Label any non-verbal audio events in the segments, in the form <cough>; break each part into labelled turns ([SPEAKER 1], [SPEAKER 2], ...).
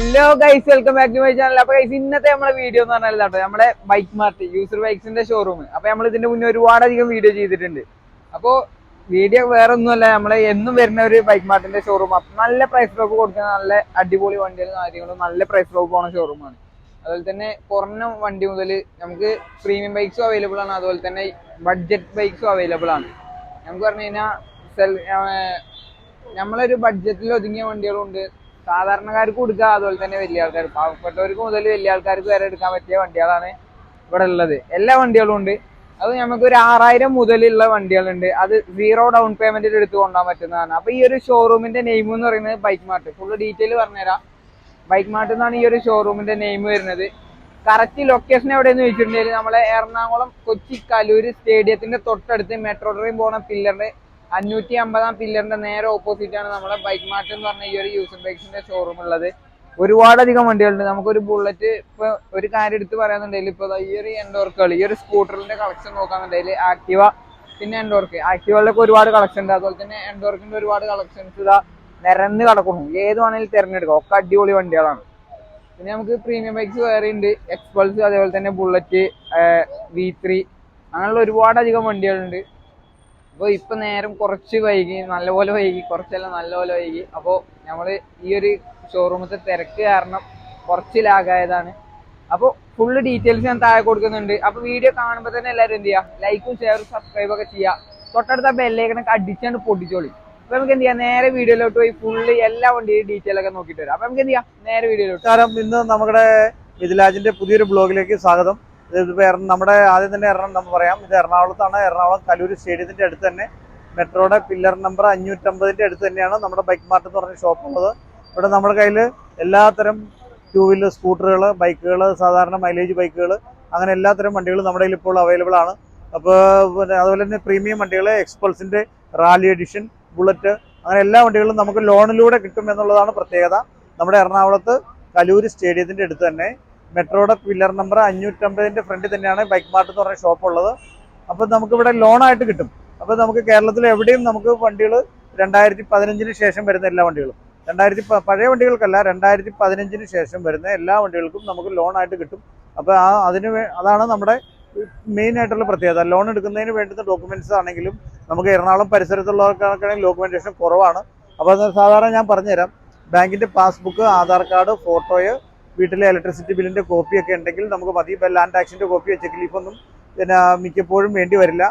[SPEAKER 1] Hello guys welcome back to my channel അപ്പൊ guys ഇന്നത്തെ നമ്മുടെ വീഡിയോ എന്ന് പറഞ്ഞാൽ കേട്ടോ നമ്മുടെ ബൈക്ക് മാർട്ട് യൂസർ ബൈക്സിന്റെ ഷോറൂം അപ്പൊ നമ്മൾ ഇതിന്റെ മുന്നേ ഒരുപാട് അധികം വീഡിയോ ചെയ്തിട്ടുണ്ട്. അപ്പോ വീഡിയോ വേറെ ഒന്നുമല്ല നമ്മളെ എന്നും വരുന്ന ഒരു ബൈക്ക് മാർട്ടിന്റെ ഷോറൂം അപ്പൊ നല്ല പ്രൈസ് ഡ്രോപ്പ് കൊടുക്കുന്ന നല്ല അടിപൊളി വണ്ടികളും കാര്യങ്ങളും നല്ല പ്രൈസ് ഡ്രോപ്പ് പോണ ഷോറൂമാണ് അതുപോലെ തന്നെ കുറഞ്ഞ വണ്ടി മുതൽ നമുക്ക് പ്രീമിയം ബൈക്സും അവൈലബിൾ ആണ്. അതുപോലെ തന്നെ ബഡ്ജറ്റ് ബൈക്സും അവൈലബിൾ ആണ്. നമുക്ക് പറഞ്ഞു കഴിഞ്ഞാൽ നമ്മളൊരു ബഡ്ജറ്റിൽ ഒതുങ്ങിയ വണ്ടികളുണ്ട്. സാധാരണക്കാർക്ക് കൊടുക്കുക അതുപോലെ തന്നെ വലിയ ആൾക്കാർ. പാവപ്പെട്ടവർക്ക് മുതൽ വലിയ ആൾക്കാർക്ക് വരെ എടുക്കാൻ പറ്റിയ വണ്ടികളാണ് ഇവിടെ ഉള്ളത്. എല്ലാ വണ്ടികളും ഉണ്ട്. അത് നമുക്ക് ഒരു ആറായിരം മുതലുള്ള വണ്ടികളുണ്ട് അത് സീറോ ഡൗൺ പേയ്മെന്റിൽ എടുത്ത് കൊണ്ടുപോകാൻ പറ്റുന്നതാണ്. അപ്പൊ ഈ ഒരു ഷോറൂമിന്റെ നെയിം എന്ന് പറയുന്നത് ബൈക്ക് മാർട്ട് ഫുള്ള് ഡീറ്റെയിൽ പറഞ്ഞുതരാം. ബൈക്ക് മാർട്ട് എന്നാണ് ഈ ഒരു ഷോറൂമിന്റെ നെയിം വരുന്നത്. കറക്റ്റ് ലൊക്കേഷൻ എവിടെയെന്ന് ചോദിച്ചിട്ടുണ്ടെങ്കിൽ നമ്മളെ എറണാകുളം കൊച്ചി കലൂര് സ്റ്റേഡിയത്തിന്റെ തൊട്ടടുത്ത് മെട്രോ ട്രെയിൻ പോണ പില്ലറിന്റെ അഞ്ഞൂറ്റി അമ്പതാം പില്ലറിന്റെ നേരെ ഓപ്പോസിറ്റ് ആണ് നമ്മുടെ ബൈക്ക് മാർട്ട് എന്ന് പറഞ്ഞ ഈ ഒരു യൂസർ ബൈക്സിന്റെ ഷോറൂം ഉള്ളത്. ഒരുപാടധികം വണ്ടികളുണ്ട്. നമുക്കൊരു ബുള്ളറ്റ് ഇപ്പൊ ഒരു കാര്യം എടുത്ത് പറയാന്നുണ്ടെങ്കിൽ ഇപ്പൊ ഈ ഒരു എൻഡോർക്കുകൾ ഈ ഒരു സ്കൂട്ടറിന്റെ കളക്ഷൻ നോക്കാന്നുണ്ടെങ്കിൽ ആക്ടിവ പിന്നെ എൻഡോർക്ക് ആക്ടിവകളിലൊക്കെ ഒരുപാട് കളക്ഷൻ ഉണ്ട്. അതുപോലെ തന്നെ എൻഡോർക്കിന്റെ ഒരുപാട് കളക്ഷൻസ് ഇതാ നിരന്ന് കിടക്കുന്നു. ഏത് വേണമെങ്കിലും തിരഞ്ഞെടുക്കാം. ഒക്കെ അടിപൊളി വണ്ടികളാണ്. പിന്നെ നമുക്ക് പ്രീമിയം ബൈക്സ് വേറെ ഉണ്ട്. എക്സ്പൾസ് അതേപോലെ തന്നെ ബുള്ളറ്റ് വി ത്രീ അങ്ങനെയുള്ള ഒരുപാടധികം വണ്ടികളുണ്ട്. അപ്പോൾ ഇപ്പൊ നേരം കുറച്ച് വൈകി നല്ലപോലെ വൈകി കുറച്ചല്ല നല്ലപോലെ വൈകി. അപ്പോൾ നമ്മൾ ഈ ഒരു ഷോറൂമത്തെ തിരക്ക് കാരണം കുറച്ച് ലാഗായതാണ് അപ്പോൾ ഫുള്ള് ഡീറ്റെയിൽസ് ഞാൻ താഴെ കൊടുക്കുന്നുണ്ട്. അപ്പോൾ വീഡിയോ കാണുമ്പോൾ തന്നെ എല്ലാവരും എന്ത് ചെയ്യുക ലൈക്കും ഷെയറും സബ്സ്ക്രൈബ് ഒക്കെ ചെയ്യുക തൊട്ടടുത്ത ബെല്ലേക്കണൊക്കെ അടിച്ചാണ്ട് പൊട്ടിച്ചോളി. അപ്പോൾ നമുക്ക് എന്ത് ചെയ്യാം? നേരെ വീഡിയോയിലോട്ട് പോയി ഫുള്ള് എല്ലാ വണ്ടിയും ഡീറ്റെയിൽ ഒക്കെ നോക്കിയിട്ട് വരാം. അപ്പോൾ നമുക്ക് എന്ത് ചെയ്യാം? നേരെ വീഡിയോയിലോട്ട്
[SPEAKER 2] കാരണം ഇന്ന് നമ്മുടെ മിഥിലാജിന്റെ പുതിയൊരു ബ്ലോഗിലേക്ക് സ്വാഗതം. ഇത് എറ- നമ്മുടെ ആദ്യം തന്നെ എറണാകുളം നമ്മൾ പറയാം. ഇത് എറണാകുളത്താണ്. എറണാകുളം കലൂർ സ്റ്റേഡിയത്തിന്റെ അടുത്ത് തന്നെ. മെട്രോയുടെ പില്ലർ നമ്പർ അഞ്ഞൂറ്റമ്പതിന്റെ അടുത്ത് തന്നെയാണ് നമ്മുടെ ബൈക്ക് മാർട്ട് എന്ന് പറഞ്ഞ ഷോപ്പ് ഉള്ളത്. ഇവിടെ നമ്മുടെ കയ്യിൽ എല്ലാത്തരം ടൂ വീലർ സ്കൂട്ടറുകൾ ബൈക്കുകൾ സാധാരണ മൈലേജ് ബൈക്കുകൾ അങ്ങനെ എല്ലാത്തരം വണ്ടികളും നമ്മുടെ കയ്യിൽ ഇപ്പോൾ അവൈലബിൾ ആണ്. അപ്പോൾ പിന്നെ അതുപോലെ തന്നെ പ്രീമിയം വണ്ടികൾ എക്സ്പൾസിന്റെ റാലി എഡിഷൻ ബുള്ളറ്റ് അങ്ങനെ എല്ലാ വണ്ടികളും നമുക്ക് ലോണിലൂടെ കിട്ടും എന്നുള്ളതാണ് പ്രത്യേകത. നമ്മുടെ എറണാകുളത്ത് കലൂർ സ്റ്റേഡിയത്തിന്റെ അടുത്ത് തന്നെ മെട്രോയുടെ പില്ലർ നമ്പർ അഞ്ഞൂറ്റമ്പതിന്റെ ഫ്രണ്ടിൽ തന്നെയാണ് ബൈക്ക് മാർട്ട് എന്ന് പറഞ്ഞ ഷോപ്പ് ഉള്ളത്. അപ്പോൾ നമുക്ക് ഇവിടെ ലോണായിട്ട് കിട്ടും. അപ്പോൾ നമുക്ക് കേരളത്തിൽ എവിടെയും നമുക്ക് വണ്ടികൾ രണ്ടായിരത്തി പതിനഞ്ചിന് ശേഷം വരുന്ന എല്ലാ വണ്ടികളും. രണ്ടായിരത്തി പഴയ വണ്ടികൾക്കല്ല രണ്ടായിരത്തി പതിനഞ്ചിന് ശേഷം വരുന്ന എല്ലാ വണ്ടികൾക്കും നമുക്ക് ലോണായിട്ട് കിട്ടും. അപ്പോൾ ആ അതിന് അതാണ് നമ്മുടെ മെയിൻ ആയിട്ടുള്ള പ്രത്യേകത. ലോൺ എടുക്കുന്നതിന് വേണ്ടുന്ന ഡോക്യുമെന്റ്സ് ആണെങ്കിലും നമുക്ക് എറണാകുളം പരിസരത്തുള്ളവർക്കാണെങ്കിൽ ഡോക്യുമെന്റേഷൻ കുറവാണ്. അപ്പോൾ അത് സാധാരണ ഞാൻ പറഞ്ഞുതരാം. ബാങ്കിന്റെ പാസ്ബുക്ക് ആധാർ കാർഡ് ഫോട്ടോയ് വീട്ടിലെ ഇലക്ട്രിസിറ്റി ബില്ലിന്റെ കോപ്പിയൊക്കെ ഉണ്ടെങ്കിൽ നമുക്ക് ഇപ്പം ലാൻഡ് ടാക്സിന്റെ കോപ്പിയോ ചെക്ക് ലീഫൊന്നും പിന്നെ മിക്കപ്പോഴും വേണ്ടി വരില്ല.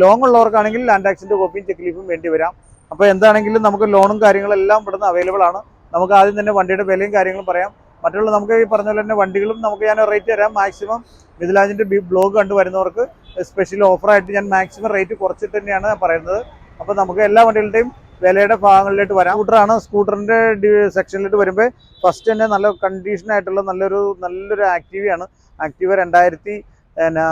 [SPEAKER 2] ലോങ് ഉള്ളവർക്കാണെങ്കിൽ ലാൻഡ് ടാക്സിന്റെ കോപ്പിയും ചെക്ക് ലീഫും വേണ്ടി വരാം. അപ്പോൾ എന്താണെങ്കിലും നമുക്ക് ലോണും കാര്യങ്ങളെല്ലാം ഇവിടുന്ന് അവൈലബിൾ ആണ്. നമുക്ക് ആദ്യം തന്നെ വണ്ടിയുടെ വിലയും കാര്യങ്ങളും പറയാം. മറ്റുള്ള നമുക്ക് ഈ പറഞ്ഞ പോലെ തന്നെ വണ്ടികളും നമുക്ക് ഞാൻ റേറ്റ് തരാം. മാക്സിമം മിഥിലാജിന്റെ ബ്ലോഗ് കണ്ടു വരുന്നവർക്ക് സ്പെഷ്യൽ ഓഫറായിട്ട് ഞാൻ മാക്സിമം റേറ്റ് കുറച്ചിട്ട് തന്നെയാണ് പറയുന്നത്. അപ്പോൾ നമുക്ക് എല്ലാ വണ്ടികളുടെയും വിലയുടെ ഭാഗങ്ങളിലോട്ട് വരാം. സ്കൂട്ടറാണ്. സ്കൂട്ടറിന്റെ സെക്ഷനിലോട്ട് വരുമ്പോൾ ഫസ്റ്റ് തന്നെ നല്ല കണ്ടീഷൻ ആയിട്ടുള്ള നല്ലൊരു നല്ലൊരു ആക്റ്റീവയാണ് ആക്റ്റീവ രണ്ടായിരത്തി പിന്നെ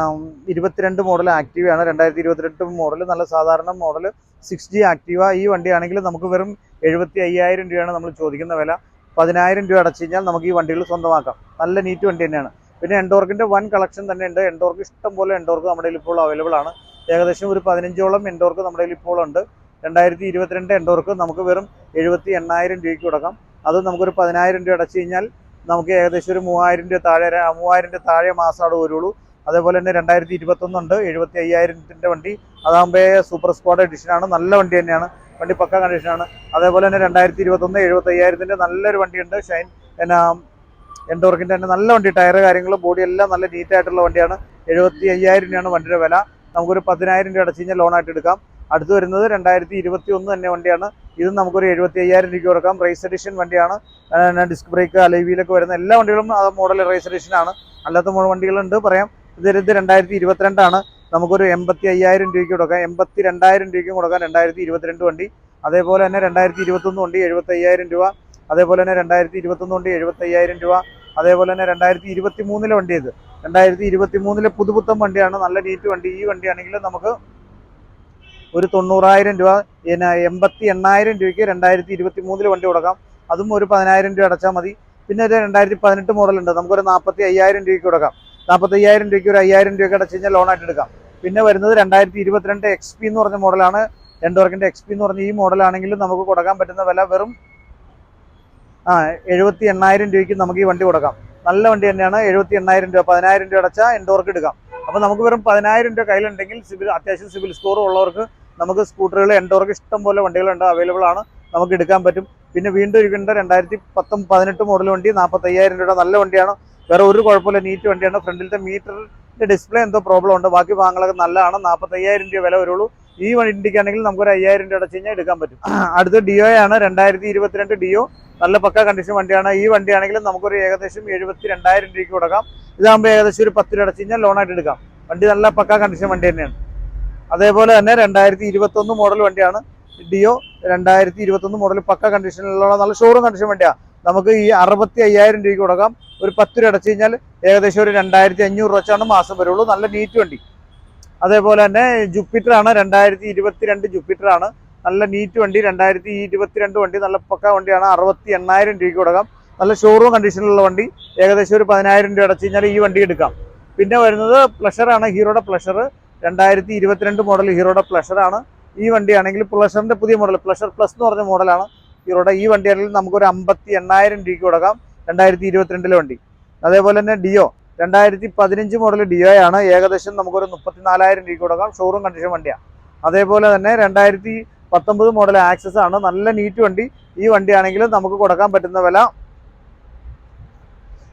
[SPEAKER 2] ഇരുപത്തിരണ്ട് മോഡൽ ആക്റ്റീവയാണ് രണ്ടായിരത്തി ഇരുപത്തിരണ്ട് മോഡൽ നല്ല സാധാരണ മോഡൽ സിക്സ് ജി ആക്റ്റീവ ഈ വണ്ടിയാണെങ്കിൽ നമുക്ക് വെറും എഴുപത്തി അയ്യായിരം രൂപയാണ് നമ്മൾ ചോദിക്കുന്ന വില. പതിനായിരം രൂപ അടച്ചു കഴിഞ്ഞാൽ നമുക്ക് ഈ വണ്ടികൾ സ്വന്തമാക്കാം. നല്ല നീറ്റ് വണ്ടി തന്നെയാണ്. പിന്നെ എൻഡോർക്കിന്റെ വൺ കളക്ഷൻ തന്നെ ഉണ്ട്. എൻഡോർക്ക് ഇഷ്ടം പോലെ എൻഡോർക്ക് നമ്മുടെ ഇപ്പോൾ അവൈലബിൾ ആണ്. ഏകദേശം ഒരു പതിനഞ്ചോളം എൻഡോർക്ക് നമ്മുടെ ഇപ്പോൾ ഉണ്ട്. രണ്ടായിരത്തി ഇരുപത്തിരണ്ട് എൻഡോർക്ക് നമുക്ക് വെറും എഴുപത്തി എണ്ണായിരം രൂപയ്ക്ക് കൊടുക്കാം. അത് നമുക്കൊരു പതിനായിരം രൂപ അടച്ചു കഴിഞ്ഞാൽ നമുക്ക് ഏകദേശം ഒരു മൂവായിരം രൂപ താഴെ മൂവായിരം രൂപ താഴെ മാസമാണ് വരുള്ളൂ. അതേപോലെ തന്നെ രണ്ടായിരത്തി ഇരുപത്തൊന്നുണ്ട് എഴുപത്തി അയ്യായിരത്തിന്റെ വണ്ടി അതാകുമ്പോൾ സൂപ്പർ സ്ക്വാഡ് എഡിഷനാണ് നല്ല വണ്ടി തന്നെയാണ്. വണ്ടി പക്ക കണ്ടീഷനാണ് അതേപോലെ തന്നെ രണ്ടായിരത്തി ഇരുപത്തൊന്ന് എഴുപത്തി അയ്യായിരത്തിന്റെ നല്ലൊരു വണ്ടിയുണ്ട് ഷൈൻ പിന്നെ എൻഡോർക്കിന്റെ തന്നെ നല്ല വണ്ടി ടയർ കാര്യങ്ങൾ ബോഡി എല്ലാം നല്ല നീറ്റായിട്ടുള്ള വണ്ടിയാണ്. എഴുപത്തി അയ്യായിരം രൂപയാണ് വണ്ടിയുടെ വില. നമുക്കൊരു പതിനായിരം രൂപ അടച്ചു കഴിഞ്ഞാൽ ലോണായിട്ട് എടുക്കാം. അടുത്ത് വരുന്നത് രണ്ടായിരത്തി ഇരുപത്തി ഒന്ന് തന്നെ വണ്ടിയാണ്. ഇത് നമുക്കൊരു എഴുപത്തി അയ്യായിരം രൂപ കൊടുക്കാം. റേസ് എഡിഷൻ വണ്ടിയാണ്. ഡിസ്ക് ബ്രേക്ക് അലൈവിയിലൊക്കെ വരുന്ന എല്ലാ വണ്ടികളും ആ മോഡൽ റേസ് എഡിഷൻ ആണ്. അല്ലാത്ത മോഡൽ വണ്ടികളുണ്ട്. പറയാം. ഇത് ഇത് രണ്ടായിരത്തി ഇരുപത്തിരണ്ടാണ് നമുക്കൊരു എൺപത്തി അയ്യായിരം രൂപയ്ക്ക് കൊടുക്കാം. എൺപത്തി രണ്ടായിരം രൂപയ്ക്കും കൊടുക്കാം. രണ്ടായിരത്തി ഇരുപത്തിരണ്ട് വണ്ടി. അതേപോലെ തന്നെ രണ്ടായിരത്തി ഇരുപത്തൊന്ന് വണ്ടി എഴുപത്തി അയ്യായിരം രൂപ. അതേപോലെ തന്നെ രണ്ടായിരത്തി ഇരുപത്തൊന്ന് വണ്ടി എഴുപത്തി അയ്യായിരം രൂപ. അതേപോലെ തന്നെ രണ്ടായിരത്തി ഇരുപത്തി മൂന്നിലെ വണ്ടി ഇത്. രണ്ടായിരത്തി ഇരുപത്തി മൂന്നിലെ പുതുപുത്തൻ വണ്ടിയാണ്. നല്ല നീറ്റ് വണ്ടി. ഈ വണ്ടിയാണെങ്കിൽ നമുക്ക് ഒരു തൊണ്ണൂറായിരം രൂപ പിന്നെ എൺപത്തി എണ്ണായിരം രൂപയ്ക്ക് രണ്ടായിരത്തി ഇരുപത്തി മൂന്നിൽ വണ്ടി കൊടുക്കാം. അതും ഒരു പതിനായിരം രൂപ അടച്ചാൽ മതി. പിന്നെ ഒരു രണ്ടായിരത്തി പതിനെട്ട് മോഡലുണ്ട് നമുക്കൊരു നാൽപ്പത്തി അയ്യായിരം രൂപയ്ക്ക് കൊടുക്കാം. നാൽപ്പത്തി അയ്യായിരം രൂപയ്ക്ക് ഒരു അയ്യായിരം രൂപയ്ക്ക് അടച്ചു കഴിഞ്ഞാൽ ലോണായിട്ട് എടുക്കാം. പിന്നെ വരുന്നത് രണ്ടായിരത്തി ഇരുപത്തിരണ്ട് എക്സ് പി എന്ന് പറഞ്ഞ മോഡലാണ് എൻഡോർക്കിന്റെ എക്സ് പി എന്ന് പറഞ്ഞ ഈ മോഡലാണെങ്കിലും നമുക്ക് കൊടുക്കാൻ പറ്റുന്ന വില വെറും ആ എഴുപത്തി എണ്ണായിരം രൂപയ്ക്ക് നമുക്ക് ഈ വണ്ടി കൊടുക്കാം. നല്ല വണ്ടി തന്നെയാണ്. എഴുപത്തി എണ്ണായിരം രൂപ പതിനായിരം രൂപ അടച്ചാൽ എൻഡോർക്ക് എടുക്കാം. അപ്പോൾ നമുക്ക് വെറും പതിനായിരം രൂപ കയ്യിലുണ്ടെങ്കിൽ സിബിൽ അത്യാവശ്യം സിബിൽ സ്കോർ ഉള്ളവർക്ക് നമുക്ക് സ്കൂട്ടറുകൾ എൻഡോർക്ക് ഇഷ്ടം പോലെ വണ്ടികളുണ്ട് അവൈലബിൾ ആണ്. നമുക്ക് എടുക്കാൻ പറ്റും. പിന്നെ വീണ്ടും ഇരിക്കേണ്ട രണ്ടായിരത്തി പത്തും പതിനെട്ട് മോഡൽ വണ്ടി നാൽപ്പത്തയ്യായിരം രൂപ നല്ല വണ്ടിയാണ്. വേറെ ഒരു കുഴപ്പമില്ല നീറ്റ് വണ്ടിയാണ്. ഫ്രണ്ടിലത്തെ മീറ്ററിന്റെ ഡിസ്പ്ലേ എന്തോ പ്രോബ്ലം ഉണ്ട്. ബാക്കി ഭാഗങ്ങളൊക്കെ നല്ലതാണ്. നാൽപ്പത്തയ്യായിരം രൂപ വില വരുള്ളൂ. ഈ വണ്ടിക്കാണെങ്കിൽ നമുക്ക് ഒരു അയ്യായിരം രൂപ അടച്ചു കഴിഞ്ഞാൽ എടുക്കാൻ പറ്റും. അടുത്ത ഡിഒ ആണ് രണ്ടായിരത്തി ഇരുപത്തിരണ്ട് ഡിയോ. നല്ല പക്ക കണ്ടീഷൻ വണ്ടിയാണ്. ഈ വണ്ടിയാണെങ്കിൽ നമുക്കൊരു ഏകദേശം എഴുപത്തി രണ്ടായിരം രൂപയ്ക്ക് കൊടുക്കാം. ഇതാകുമ്പോൾ ഏകദേശം ഒരു പത്ത് രൂപ അടച്ചു കഴിഞ്ഞാൽ ലോണായിട്ട് എടുക്കാം. വണ്ടി നല്ല പക്ക കണ്ടീഷൻ വണ്ടി തന്നെയാണ്. അതേപോലെ തന്നെ രണ്ടായിരത്തി ഇരുപത്തൊന്ന് മോഡൽ വണ്ടിയാണ്. ഡിയോ രണ്ടായിരത്തി ഇരുപത്തൊന്ന് മോഡൽ പക്ക കണ്ടീഷനിലുള്ള നല്ല ഷോറൂം കണ്ടീഷൻ വണ്ടിയാണ് നമുക്ക് ഈ അറുപത്തി അയ്യായിരം രൂപയ്ക്ക് കൊടുക്കാം. ഒരു പത്ത് രൂപ അടച്ചു കഴിഞ്ഞാൽ ഏകദേശം ഒരു രണ്ടായിരത്തി അഞ്ഞൂറ് വെച്ചാണ് മാസം വരുള്ളൂ. നല്ല നീറ്റ് വണ്ടി. അതേപോലെ തന്നെ ജുപ്പിറ്റർ ആണ്. രണ്ടായിരത്തി ഇരുപത്തിരണ്ട് ജുപ്പിറ്റർ ആണ്. നല്ല നീറ്റ് വണ്ടി. രണ്ടായിരത്തി ഇരുപത്തിരണ്ട് വണ്ടി നല്ല പക്ക വണ്ടിയാണ്. അറുപത്തി എണ്ണായിരം രൂപയ്ക്ക് കൊടുക്കാം. നല്ല ഷോറൂം കണ്ടീഷനിലുള്ള വണ്ടി. ഏകദേശം ഒരു പതിനായിരം രൂപ അടച്ചു കഴിഞ്ഞാൽ ഈ വണ്ടി എടുക്കാം. പിന്നെ വരുന്നത് പ്ലഷറാണ് ഹീറോയുടെ പ്ലഷർ രണ്ടായിരത്തി ഇരുപത്തിരണ്ട് മോഡൽ ഹീറോയുടെ പ്ലഷറാണ് ഈ വണ്ടിയാണെങ്കിൽ പ്ലഷറിന്റെ പുതിയ മോഡൽ പ്ലഷർ പ്ലസ് എന്ന് പറഞ്ഞ മോഡലാണ് ഹീറോയുടെ. ഈ വണ്ടിയാണെങ്കിൽ നമുക്കൊരു അമ്പത്തി എണ്ണായിരം രൂപയ്ക്ക് കൊടുക്കാം രണ്ടായിരത്തി ഇരുപത്തിരണ്ടിലെ വണ്ടി. അതേപോലെ തന്നെ ഡിയോ രണ്ടായിരത്തി പതിനഞ്ച് മോഡൽ ഡിയോ ആണ് ഏകദേശം നമുക്കൊരു മുപ്പത്തിനാലായിരം രൂപയ്ക്ക് കൊടുക്കാം. ഷോറൂം കണ്ടീഷൻ വണ്ടിയാണ്. അതേപോലെ തന്നെ രണ്ടായിരത്തി പത്തൊമ്പത് മോഡൽ ആക്സസ് ആണ്. നല്ല നീറ്റ് വണ്ടി. ഈ വണ്ടിയാണെങ്കിൽ നമുക്ക് കൊടുക്കാൻ പറ്റുന്ന വില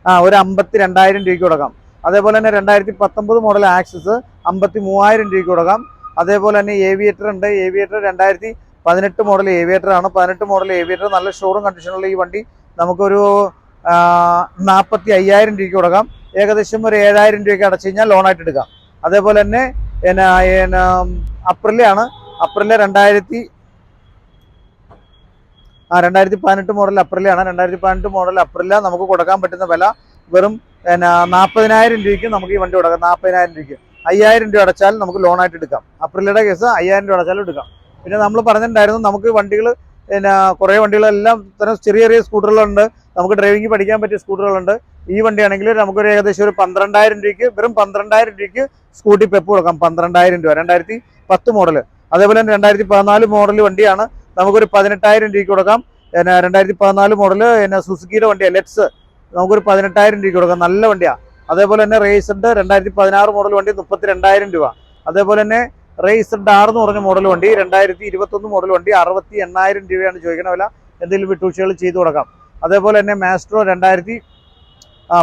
[SPEAKER 2] ആ ഒരു അമ്പത്തി രണ്ടായിരം രൂപയ്ക്ക് കൊടുക്കാം. അതേപോലെ തന്നെ രണ്ടായിരത്തി പത്തൊമ്പത് മോഡൽ ആക്സസ് അമ്പത്തി മൂവായിരം രൂപയ്ക്ക് കൊടുക്കാം. അതേപോലെ തന്നെ ഏവിയേറ്റർ ഉണ്ട്. ഏവിയേറ്റർ രണ്ടായിരത്തി പതിനെട്ട് മോഡൽ ഏവിയേറ്റർ ആണ്. പതിനെട്ട് മോഡൽ ഏവിയേറ്റർ നല്ല ഷോറൂം കണ്ടീഷനുള്ള ഈ വണ്ടി നമുക്കൊരു നാൽപ്പത്തി അയ്യായിരം രൂപയ്ക്ക് കൊടുക്കാം. ഏകദേശം ഒരു ഏഴായിരം രൂപയ്ക്ക് അടച്ചു കഴിഞ്ഞാൽ ലോണായിട്ട് എടുക്കാം. അതേപോലെ തന്നെ എന്നാ അപ്രിലാണ് അപ്രില രണ്ടായിരത്തി ആ രണ്ടായിരത്തി പതിനെട്ട് മോഡൽ അപ്രിലാണ് രണ്ടായിരത്തി പതിനെട്ട് മോഡൽ അപ്രില നമുക്ക് കൊടുക്കാൻ പറ്റുന്ന വില വെറും എന്നാ നാൽപ്പതിനായിരം രൂപയ്ക്ക് നമുക്ക് ഈ വണ്ടി കൊടുക്കാം. നാൽപ്പതിനായിരം രൂപയ്ക്ക്. അയ്യായിരം രൂപ അടച്ചാൽ നമുക്ക് ലോണായിട്ട് എടുക്കാം. അപ്രിലയുടെ കേസ് അയ്യായിരം രൂപ അടച്ചാലും എടുക്കാം. പിന്നെ നമ്മൾ പറഞ്ഞിട്ടുണ്ടായിരുന്നു നമുക്ക് വണ്ടികൾ പിന്നെ കുറേ വണ്ടികളെല്ലാം ഇത്തരം ചെറിയ ചെറിയ സ്കൂട്ടറുകളുണ്ട്. നമുക്ക് ഡ്രൈവിംഗ് പഠിക്കാൻ പറ്റിയ സ്കൂട്ടറുകളുണ്ട്. ഈ വണ്ടിയാണെങ്കിൽ നമുക്കൊരു ഏകദേശം ഒരു പന്ത്രണ്ടായിരം രൂപയ്ക്ക് വെറും പന്ത്രണ്ടായിരം രൂപയ്ക്ക് സ്കൂട്ടി പെപ്പ് കൊടുക്കാം. പന്ത്രണ്ടായിരം രൂപ രണ്ടായിരത്തി പത്ത് മോഡൽ അതേപോലെ തന്നെ രണ്ടായിരത്തി പതിനാല് മോഡൽ വണ്ടിയാണ് നമുക്കൊരു പതിനെട്ടായിരം രൂപയ്ക്ക് കൊടുക്കാം. പിന്നെ രണ്ടായിരത്തി പതിനാല് മോഡൽ പിന്നെ സുസുക്കിയുടെ വണ്ടിയാണ്. ലെറ്റ്സ് നമുക്കൊരു പതിനെട്ടായിരം രൂപയ്ക്ക് കൊടുക്കാം. നല്ല വണ്ടിയാണ് അതേപോലെ തന്നെ റേസഡ് രണ്ടായിരത്തി പതിനാറ് മോഡൽ വണ്ടി മുപ്പത്തി രണ്ടായിരം രൂപ. അതേപോലെ തന്നെ റേസഡ് ആർ എന്ന് പറഞ്ഞ മോഡൽ വണ്ടി രണ്ടായിരത്തി ഇരുപത്തൊന്ന് മോഡൽ വണ്ടി അറുപത്തി എണ്ണായിരം രൂപയാണ് ചോദിക്കണ വില. എന്തെങ്കിലും വിട്ടുവീഴ്ചകൾ ചെയ്തു കൊടുക്കാം. അതേപോലെ തന്നെ മാസ്ട്രോ രണ്ടായിരത്തി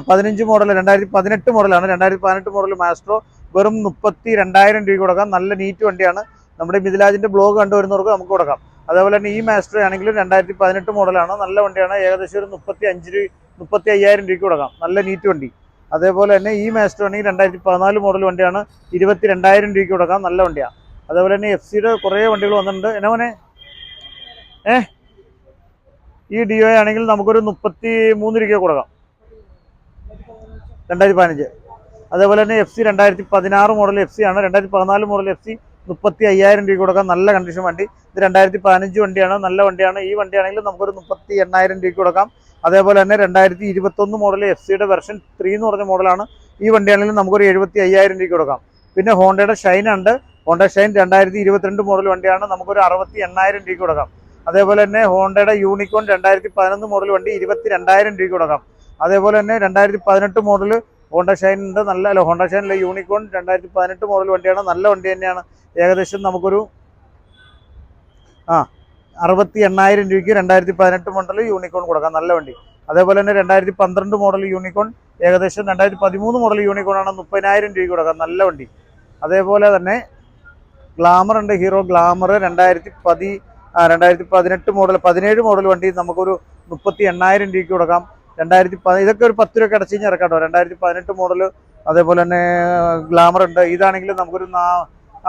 [SPEAKER 2] പതിനഞ്ച് മോഡൽ രണ്ടായിരത്തി പതിനെട്ട് മോഡലാണ് രണ്ടായിരത്തി പതിനെട്ട് മോഡൽ മാസ്ട്രോ വെറും മുപ്പത്തി രണ്ടായിരം രൂപയ്ക്ക് കൊടുക്കാം. നല്ല നീറ്റ് വണ്ടിയാണ്. നമ്മുടെ മിഥിലാജിന്റെ ബ്ലോഗ് കണ്ടുവരുന്നവർക്ക് നമുക്ക് കൊടുക്കാം. അതേപോലെ തന്നെ ഈ മാസ്റ്റർ ആണെങ്കിലും രണ്ടായിരത്തി പതിനെട്ട് മോഡലാണ് നല്ല വണ്ടിയാണ്. ഏകദേശം ഒരു മുപ്പത്തി അഞ്ച് മുപ്പത്തി അയ്യായിരം രൂപയ്ക്ക് കൊടുക്കാം. നല്ല നീറ്റ് വണ്ടി. അതേപോലെ തന്നെ ഈ മാസ്റ്റർ ആണെങ്കിൽ രണ്ടായിരത്തി പതിനാല് മോഡൽ വണ്ടിയാണ്. ഇരുപത്തി രണ്ടായിരം രൂപയ്ക്ക് കൊടുക്കാം. നല്ല വണ്ടിയാണ് അതേപോലെ തന്നെ എഫ് സിയുടെ കുറേ വണ്ടികൾ വന്നിട്ടുണ്ട്. എന്നാ മോനെ? ഏ? ഈ ഡി ഒ ആണെങ്കിൽ നമുക്കൊരു മുപ്പത്തി മൂന്ന് രൂപയ്ക്ക് കൊടുക്കാം. രണ്ടായിരത്തി പതിനഞ്ച് അതേപോലെ തന്നെ എഫ് സി രണ്ടായിരത്തി പതിനാറ് മോഡൽ എഫ് സി ആണ്. രണ്ടായിരത്തി പതിനാല് മോഡൽ എഫ് സി മുപ്പത്തി അയ്യായിരം രൂപ കൊടുക്കാം നല്ല കണ്ടീഷൻ വണ്ടി. ഇത് രണ്ടായിരത്തി പതിനഞ്ച് വണ്ടിയാണ്? നല്ല വണ്ടിയാണ്? ഈ വണ്ടിയാണെങ്കിൽ നമുക്കൊരു മുപ്പത്തി എണ്ണായിരം രൂപയ്ക്ക് കൊടുക്കാം. അതേപോലെ തന്നെ രണ്ടായിരത്തി ഇരുപത്തൊന്ന് മോഡൽ എഫ് സിയുടെ വെർഷൻ ത്രീ എന്ന് പറഞ്ഞ മോഡലാണ് ഈ വണ്ടിയാണെങ്കിൽ നമുക്കൊരു എഴുപത്തി അയ്യായിരം രൂപയ്ക്ക് കൊടുക്കാം. പിന്നെ ഹോണ്ടയുടെ ഷൈൻ ഉണ്ട്. ഹോണ്ട ഷൈൻ രണ്ടായിരത്തി ഇരുപത്തിരണ്ട് മോഡൽ വണ്ടിയാണ്. നമുക്കൊരു അറുപത്തി എണ്ണായിരം രൂപയ്ക്ക് കൊടുക്കാം. അതേപോലെ തന്നെ ഹോണ്ടയുടെ യൂണിക്കോൺ രണ്ടായിരത്തി പതിനൊന്ന് മോഡൽ വണ്ടി ഇരുപത്തി രണ്ടായിരം രൂപയ്ക്ക് കൊടുക്കാം. അതേപോലെ തന്നെ രണ്ടായിരത്തി പതിനെട്ട് മോഡൽ ഹോണ്ട ഷൈനിന്റെ നല്ല അല്ല ഹോണ്ട ഷൈനിലെ യൂണിക്കോൺ രണ്ടായിരത്തി പതിനെട്ട് മോഡൽ വണ്ടിയാണ്. നല്ല വണ്ടി തന്നെയാണ്. ഏകദേശം നമുക്കൊരു ആ അറുപത്തി എണ്ണായിരം രൂപയ്ക്ക് രണ്ടായിരത്തി പതിനെട്ട് മോഡൽ യൂണിക്കോൺ കൊടുക്കാം. നല്ല വണ്ടി. അതേപോലെ തന്നെ രണ്ടായിരത്തി പന്ത്രണ്ട് മോഡൽ യൂണിക്കോൺ ഏകദേശം രണ്ടായിരത്തി പതിമൂന്ന് മോഡൽ യൂണിക്കോൺ ആണ് മുപ്പതിനായിരം രൂപയ്ക്ക് കൊടുക്കാം. നല്ല വണ്ടി. അതേപോലെ തന്നെ ഗ്ലാമർ ഉണ്ട് ഹീറോ ഗ്ലാമർ രണ്ടായിരത്തി പതി രണ്ടായിരത്തി പതിനെട്ട് മോഡൽ പതിനേഴ് മോഡൽ വണ്ടി നമുക്കൊരു മുപ്പത്തി എണ്ണായിരം രൂപയ്ക്ക് കൊടുക്കാം. രണ്ടായിരത്തി പ ഇതൊക്കെ ഒരു പത്ത് രൂപ അടച്ചു കഴിഞ്ഞാൽ ഇറക്കാം കേട്ടോ രണ്ടായിരത്തി പതിനെട്ട് മോഡൽ അതേപോലെ തന്നെ ഗ്ലാമർ ഉണ്ട്. ഇതാണെങ്കിൽ നമുക്കൊരു നാ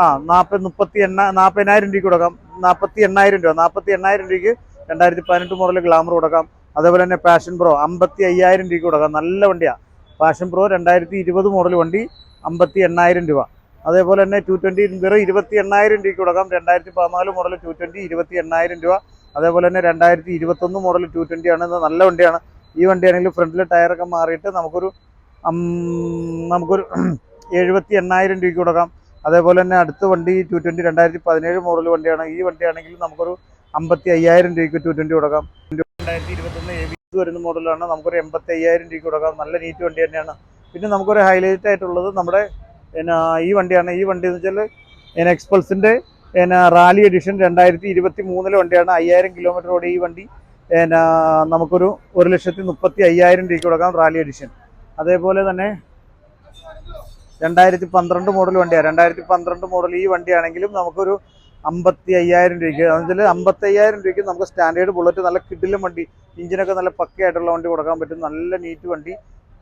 [SPEAKER 2] ആ നാൽപ്പത് മുപ്പത്തി എണ്ണ നാൽപ്പതിനായിരം രൂപയ്ക്ക് കൊടുക്കാം. നാൽപ്പത്തി എണ്ണായിരം രൂപ. നാൽപ്പത്തി എണ്ണായിരം രൂപയ്ക്ക് രണ്ടായിരത്തി പതിനെട്ട് മോഡൽ ഗ്ലാമർ കൊടുക്കാം. അതേപോലെ തന്നെ പാഷൻ പ്രോ അമ്പത്തി അയ്യായിരം രൂപയ്ക്ക് കൊടുക്കാം. നല്ല വണ്ടിയാണ് പാഷൻ പ്രോ രണ്ടായിരത്തി ഇരുപത് മോഡൽ വണ്ടി അമ്പത്തി എണ്ണായിരം രൂപ. അതേപോലെ തന്നെ ടു ട്വന്റി വെറും ഇരുപത്തി എണ്ണായിരം രൂപയ്ക്ക് കൊടുക്കാം. രണ്ടായിരത്തി പതിനാല് മോഡൽ ടു ട്വന്റി ഇരുപത്തി എണ്ണായിരം രൂപ. അതേപോലെ തന്നെ രണ്ടായിരത്തി ഇരുപത്തൊന്ന് മോഡൽ ടു ട്വന്റി ആണ്. നല്ല വണ്ടിയാണ്. ഈ വണ്ടിയാണെങ്കിൽ ഫ്രണ്ടിലെ ടയറൊക്കെ മാറിയിട്ട് നമുക്കൊരു നമുക്കൊരു <clears throat> എഴുപത്തി എണ്ണായിരം രൂപയ്ക്ക് കൊടുക്കാം. അതേപോലെ തന്നെ അടുത്ത വണ്ടി ടു ട്വന്റി രണ്ടായിരത്തി പതിനേഴ് മോഡൽ വണ്ടിയാണ്. ഈ വണ്ടിയാണെങ്കിൽ നമുക്കൊരു അമ്പത്തി അയ്യായിരം രൂപയ്ക്ക് ടു ട്വന്റി കൊടുക്കാം. രണ്ടായിരത്തി ഇരുപത്തൊന്ന് എ ബി വരുന്ന മോഡലാണ് നമുക്കൊരു എൺപത്തി അയ്യായിരം രൂപയ്ക്ക് കൊടുക്കാം. നല്ല നീറ്റ് വണ്ടി തന്നെയാണ്. പിന്നെ നമുക്കൊരു ഹൈലൈറ്റ് ആയിട്ടുള്ളത് നമ്മുടെ പിന്നെ ഈ വണ്ടിയാണ്. ഈ വണ്ടി എന്ന് വെച്ചാൽ എന്നാ എക്സ്പൾസിന്റെ പിന്നെ റാലി എഡിഷൻ രണ്ടായിരത്തി ഇരുപത്തി മൂന്നിലെ വണ്ടിയാണ്. അയ്യായിരം കിലോമീറ്റർ ഓടിയ ഈ വണ്ടി. പിന്നെ നമുക്കൊരു ഒരു ലക്ഷത്തി മുപ്പത്തി അയ്യായിരം രൂപയ്ക്ക് കൊടുക്കാം റാലി എഡിഷൻ. അതേപോലെ തന്നെ രണ്ടായിരത്തി പന്ത്രണ്ട് മോഡൽ വണ്ടിയാണ്. രണ്ടായിരത്തി പന്ത്രണ്ട് മോഡൽ ഈ വണ്ടിയാണെങ്കിലും നമുക്കൊരു അമ്പത്തി അയ്യായിരം രൂപയ്ക്ക് അതിൽ അമ്പത്തി അയ്യായിരം രൂപയ്ക്ക് നമുക്ക് സ്റ്റാൻഡേർഡ് ബുള്ളറ്റ് നല്ല കിഡിലും വണ്ടി ഇഞ്ചിനൊക്കെ നല്ല പക്കയായിട്ടുള്ള വണ്ടി കൊടുക്കാൻ പറ്റും. നല്ല നീറ്റ് വണ്ടി.